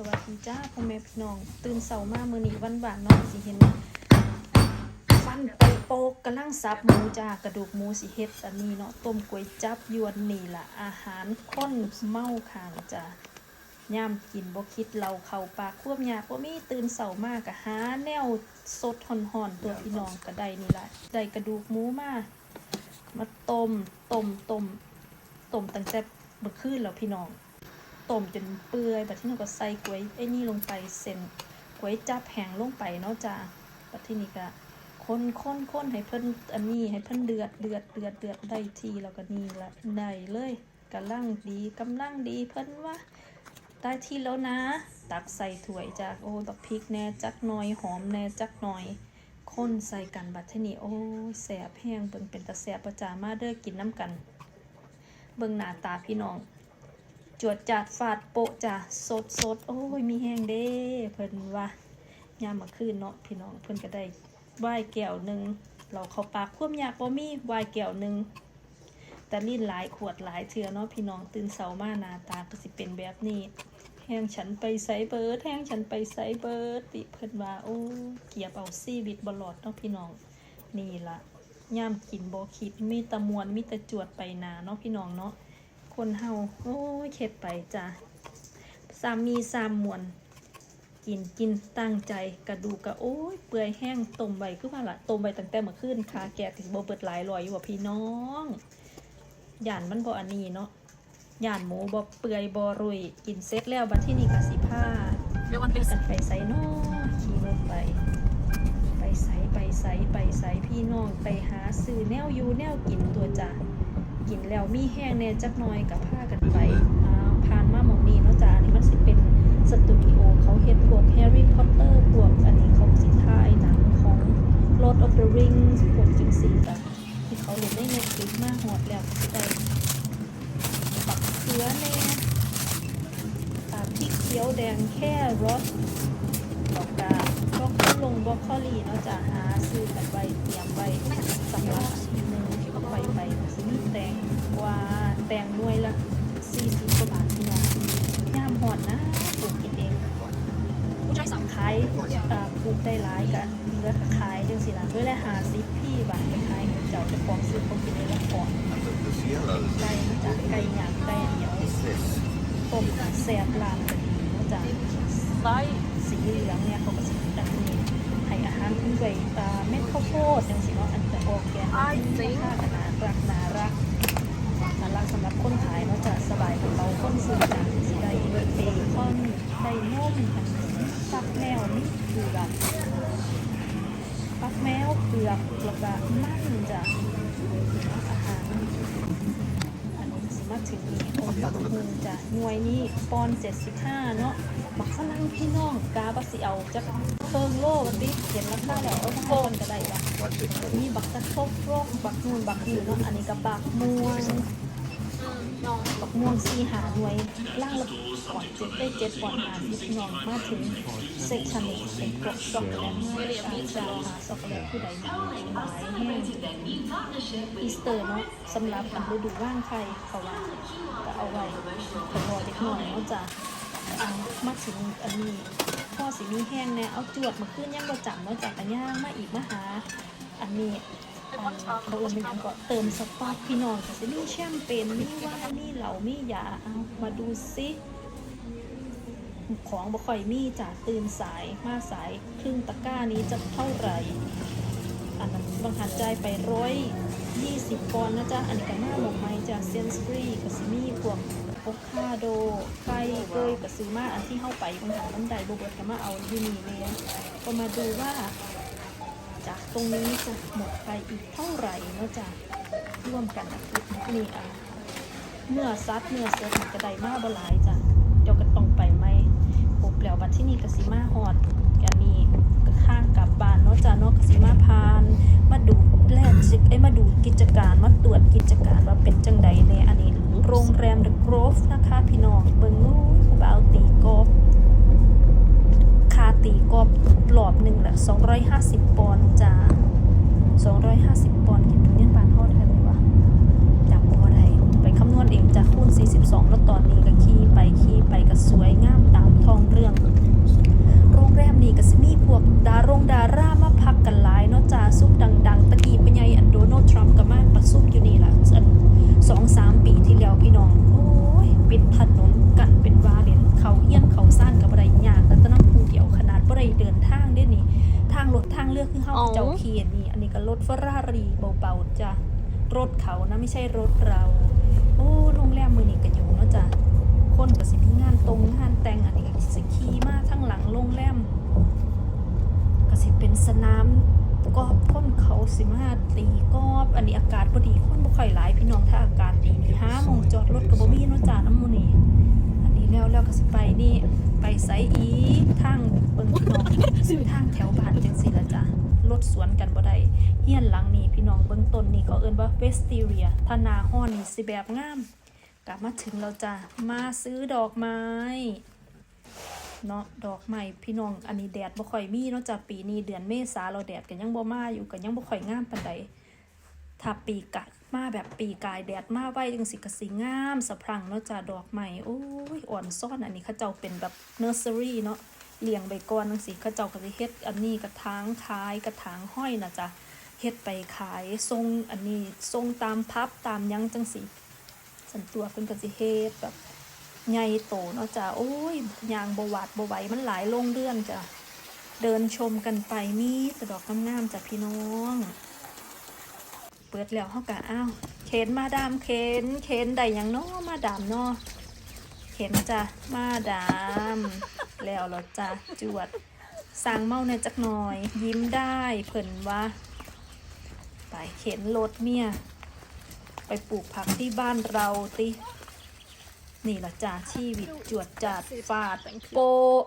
สวัสดีจ้าพ่อแม่พี่น้อง ตื่นเสามามื้อนี้วันบานน้องสิเห็นฟันโปโปกกำลังสับหมูจ้ากระดูกหมูสิเฮ็ดอันนี้เนาะต้มก๋วยจับยวนนี่ล่ะอาหารข้นเมาขางจ้าย่ามกินบ่คิดเราเข้าปากควบยาบ่มีตื่นเสามากก็หาแนวสดห่อนๆตัวพี่น้องก็ได้นี่ล่ะได้กระดูกหมูมามาต้มต้มต้มต้มตั้งแต่เมื่อคืนแล้วพี่น้อง ต้มจนเปื่อยบัดที่นี่ก็ใส่กล้วยไอ้นี่ลงไปเส้นกล้วยจับแห้งลงไปเนาะจ้าบัดที่นี่ก็คนคนคนให้เพิ่นอันนี้ให้เพิ่นเดือดเดือดเดือดเดือดได้ทีแล้วก็นี่ละได้เลยกำลังดีกำลังดีเพิ่นว่าได้ที่แล้วนะ ตักใส่ถ้วยจากโอ้บักพริกแน่จักหน่อยหอมแน่จักหน่อยคนใส่กันบัดที่นี่โอ้ยแสบแห้งเบิ่งเป็นตาแสบประจามาเด้อกินน้ำกัน เบิ่งหน้าตาพี่น้อง จวดจัดฟาดโปะจ้ะสดสดโอ้ยมีแห้งเด้เพิ่นว่ายามมาคืนเนาะพี่น้องเพิ่นก็ได้วายแก้วหนึ่งเราเข้าปากควมยากบ่มีวายแก้วหนึ่งแต่ลิ้นหลายขวดหลายเทือเนาะพี่น้องตื่นเช้ามาหน้าตาก็สิเป็นแบบนี้แห้งฉันไปไสเบิร์ดแห้งฉันไปไสเบิดติเพิ่นว่าโอ้เกียบเอาชีวิตบ่รอดเนาะพี่น้องนี่ละย่ามกินบ่คิดมีตะมวนมีต่จวดไปนาเนาะพี่น้องเนาะ คนเฮาโอ้ยเข็ดไปจ้ะสามีสามมวน กินกินตั้งใจกระดูกกะโอ้ยเปื่อยแห้งต้มใบคือว่าละต้มใบตั้งแต่เมื่อคืนคาแกะถึงบ่เบิดหลายรอยอยู่ว่าพี่น้องย่านมันบ่อันนี้เนาะย่านหมูบ่เปื่อยบ่รุยกินเสร็จแล้วบัดที่นี่กะสิผ้าเดี๋ยวมันเป็นกันไปใส่นอขี่รถไป ไปใส่ไปใส่ไปใส่พี่น้องไปหาซื้อแนวอยู่แนวกินตัวจ้ะ กินแล้วมีแห้งแน่จักหน่อยกับผ้ากันไปผ่านมาหมองนี้เนาะจ้าอันนี้มันสิเป็นสตูดิโอเขาเฮ็ดพวกแฮร์รี่พอตเตอร์พวกอันนี้เขาสิถ่ายหนังของ Lord of the Rings พวกจังซี่จ้ะที่เขาเล่นใน Netflix มาฮอดแล้วก็สิได้ปักเขือแน่อ่าพริกเขียวแดงแค่รสดอกกาบล็อกโคลงบล็อกโคลีเนาะจ้ะหาซื้อกันไว้เตรียมไว้สำหรับอีกหนึงที่เขาไปไปสิมีแตง กว่าแตงหน่วยละ40กว่าบาทพี่น้องย่ามหอดนะปลูกกินเองผู้ชายสามขายอ่าปลูกได้หลายกันเหลือก็ขายจังสิล่ะด้วยละหาซิพี่บาทไปขายให้เจ้าเจะของซื้อเขากินได้ละก่อน This yellow. ไก่มาจากไก่หยางไก่เหนียว What's this? ต้มกับแซ่บลานกันมาจากไส้สีเหลืองเนี่ยเขาก็สิดังนี้ให้อาหารคุณไก่ปลาเม็ดข้าวโพดจังสิเนาะอันจะออกแกนค่าขนาดรักนารัก น่ารักสำหรับคนขายเนาะจะสบายกับเราคนซื้อจากสิได้เบคอนได้นมฟักแมวนี่คือแบบฟักแมวเปลือกแล้วก็มันจ้ะอาหารอันนี้สิมาถึงนี่โอนบักมุงจ้ะหน่วยนี้ปอน75เนาะบักฝรั่งพี่น้องกาบัสิเอาจักเพิ่งโลบัดนี้เห็นราคาแล้วเอาโอนก็ได้จ้ะมีบักตะครบโรคบักนูนบักอยู่เนาะอันนี้ก็บักมวน บักม่วงสีหาหน่วยล่างละก่อนเจ็ดได้เจ็ดก่อนหาสิบนองมาถึงเซกชันนี้เป็นพวกช็อกโกแลตเมื่อกาจะหาช็อกโกแลตผู้ใดมาหลายแห้งอีสเตอร์เนาะสำหรับอันฤดูว่างใครเขาว่าก็เอาไว้ขอรอเด็กหน่อยเนาจะเอามาถึงอันนี้พ่อสีมีแห้งแน่เอาจวดมาขึ้นยังบ่จำเนาะจากอันย่างมาอีกมาหาอันนี้ เขาเอิ้นเป็นหยังก็เติมสปาร์คพี่น้องก็สิมีแชมเปญมีไวน์มีเหล้ามียาเอามาดูซิของบ่ค่อยมีจ้ะตื่นสายมาสายครึ่งตะกร้านี้จะเท่าไหร่ อันนั้นบางหันใจไปร้อยยี่สิบปอนด์นะจ๊ะ อันนี้ก็หน้าหมกไม้จ้ะเซนสปรีกับซิมี่พวกโอคาโดไก่เกยกับซื้อมาอันที่เข้าไปบางหันน้ำใดบเบิดก็มาเอาอยู่นี่เลยก็มาดูว่า จากตรงนี้จะหมดไปอีกเท่าไหร่นะจ๊ะร่วมกันนะนี่อะเนื้อซัดเนื้อเซตกระไดมาบหลายจ้ะ เดี๋ยวก็ต้องไปไหมปุ๊บแล้วบัดที่นี่กสิมาฮอดกันนี้ก็ข้างกลับบ้านเนาะจ้ะเนาะกสิมาพาน มาดูแลกสิเอ้มาดูกิจการมาตรวจกิจการว่าเป็นจังใดในอันนี้โรงแรม The Grove นะคะ พี่น้องเบิ่งนู้นผู้บ่าวตีกอฟคาตีกอบหลอบหนึ่งแหละ250 ปอน องร้อยห้าสิบปอนด์คิดถึงเงินปาทเท่าไทยเลยวะจำบ่ได้ไปคำนวณเองจากคูณ 42 แล้วตอนนี้ก็ขี่ไปขี่ไปก็สวยงามตามทองเรื่อง โรงแรมนี้ก็มีพวก เรถเฟอร์รารีเบาๆจ้ะ รถเขานะไม่ใช่รถเรา โอ้โรงแรมมือนี่ก็อยู่เนาะจ้ะ คนก็สิมีงานตรงงานแต่งอันนี้ก็สิขี่มาทั้งหลังโรงแรมก็สิเป็นสนามกอบคนเขาสิมาตีกอบอันนี้อากาศบ่ดีคนบ่ค่อยหลายพี่น้องถ้าอากาศดีนี่ห้าโมงจอดรถก็บ่มีเนาะจ้ะน้ำมูนี่อันนี้แล้วแล้วก็สิไปนี่ไปไซอีทางเบิ่งพี่น้องทางแถวบ้านจังสิละ รถสวนกันบ่ได้เฮียนหลังนี้พี่น้องเบิ่งต้นนี่ก็เอิ้นว่าเวสติเรียถ้าหนาฮ้อนี่สิแบบงามกลับมาถึงแล้วจ้ะมาซื้อดอกไม้เนาะดอกไม้พี่น้องอันนี้แดดบ่ค่อยมีเนาะจ้ะปีนี้เดือนเมษาเราแดดก็ยังบ่มาอยู่ก็ยังบ่ค่อยงามปานใดถ้าปีกะมาแบบปีกายแดดมาไว้จังสิกะสิงามสะพรั่งเนาะจ้ะดอกใหม่โอ้ยอ่อนซ่อนอันนี้เขาเจ้าเป็นแบบเนอร์เซอรี่เนาะ เลี้ยงใบก่อนจังสิเขาเจ้าก็สิเฮ็ดอันนี้กระถางขายกระถางห้อยนะจ๊ะเฮ็ดไปขายทรงอันนี้ทรงตามพับตามยังจังสิสันตัวเพิ่นก็สิเฮ็ดแบบใหญ่โตเนาะจ้ะโอ้ยยางบ่หวาดบ่ไหวมันหลายโรงเรือนจ้ะเดินชมกันไปมีแต่ดอกงามๆจ้ะพี่น้อง เปิดแล้วเขากะอ้าวเข็นมาดามเข็นเข็นได้ยังเนาะมาดามเนาะเข็นจ้ะมาดาม แล้วเราจะจวดสร้างเมาในอยจักหน่อย ยิ้มได้เพิ่นว่า ไปเข็นรถเมียไปปลูกผักที่บ้านเราติ นี่ละจ้าชีวิตจวดจัดฟาดโปะ